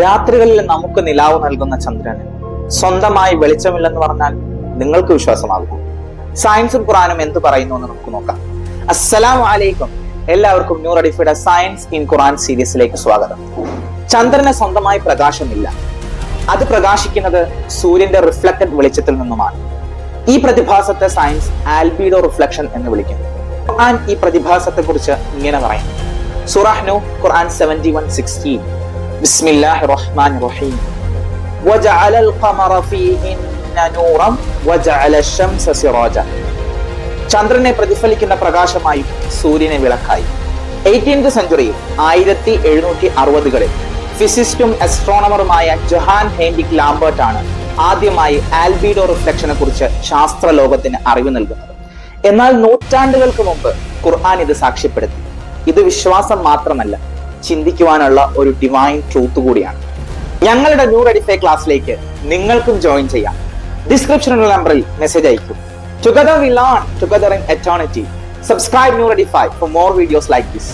രാത്രികളിൽ നമുക്ക് നിലാവ് നൽകുന്ന ചന്ദ്രന് സ്വന്തമായി വെളിച്ചമില്ലെന്ന് പറഞ്ഞാൽ നിങ്ങൾക്ക് വിശ്വാസമാകും സയൻസും ഖുറാനും എന്ത് പറയുന്നു എന്ന് നമുക്ക് നോക്കാം. അസ്സലാം വലൈക്കും എല്ലാവർക്കും ന്യൂ റഡിഫിയുടെ സയൻസ് ഇൻ ഖുറാൻ സീരീസിലേക്ക് സ്വാഗതം. ചന്ദ്രന് സ്വന്തമായി പ്രകാശമില്ല. അത് പ്രകാശിക്കുന്നത് സൂര്യന്റെ റിഫ്ലക്റ്റഡ് വെളിച്ചത്തിൽ നിന്നുമാണ്. ഈ പ്രതിഭാസത്തെ സയൻസ് ആൽബീഡോ റിഫ്ലക്ഷൻ എന്ന് വിളിക്കുന്നു. ഖുർആൻ ഈ പ്രതിഭാസത്തെ കുറിച്ച് ഇങ്ങനെ പറയുന്നു. സൂറഹ് നൂ ഖുർആൻ സെവന്റി വൺ സിക്സ്റ്റീൻ ബിസ്മില്ലാഹി റഹ്മാൻ റഹീം وجعل القمر فيهن نورا وجعل الشمس سراجا ചന്ദ്രനെ പ്രതിഫലിക്കുന്ന പ്രകാശമായും സൂര്യനെ വിളക്കായി എയ്റ്റീൻത് സെഞ്ചുറിയിൽ ആയിരത്തി എഴുന്നൂറ്റി അറുപതുകളിൽ ഫിസിസ്റ്റും അസ്ട്രോണമറുമായ ജൊഹാൻ ഹെൻഡിക് ലാംബർട്ട് ആണ് ആദ്യമായി ആൽബീഡോ റിഫ്ലക്ഷനെ കുറിച്ച് ശാസ്ത്ര ലോകത്തിന് അറിവ് നൽകുന്നത് എന്നാൽ നൂറ്റാണ്ടുകൾക്ക് മുമ്പ് ഖുർആൻ ഇത് സാക്ഷ്യപ്പെടുത്തി ഇത് വിശ്വാസം മാത്രമല്ല ചിന്തിക്കുവാനുള്ള ഒരു ഡിവൈൻ ട്രൂത്ത് കൂടിയാണ്. ഞങ്ങളുടെ ന്യൂ റെഡിഫൈ ക്ലാസ്സിലേക്ക് നിങ്ങൾക്കും ജോയിൻ ചെയ്യാം. ഡിസ്ക്രിപ്ഷനുള്ള നമ്പറിൽ മെസ്സേജ് അയക്കും together we learn together in eternity subscribe new Redify for more videos like this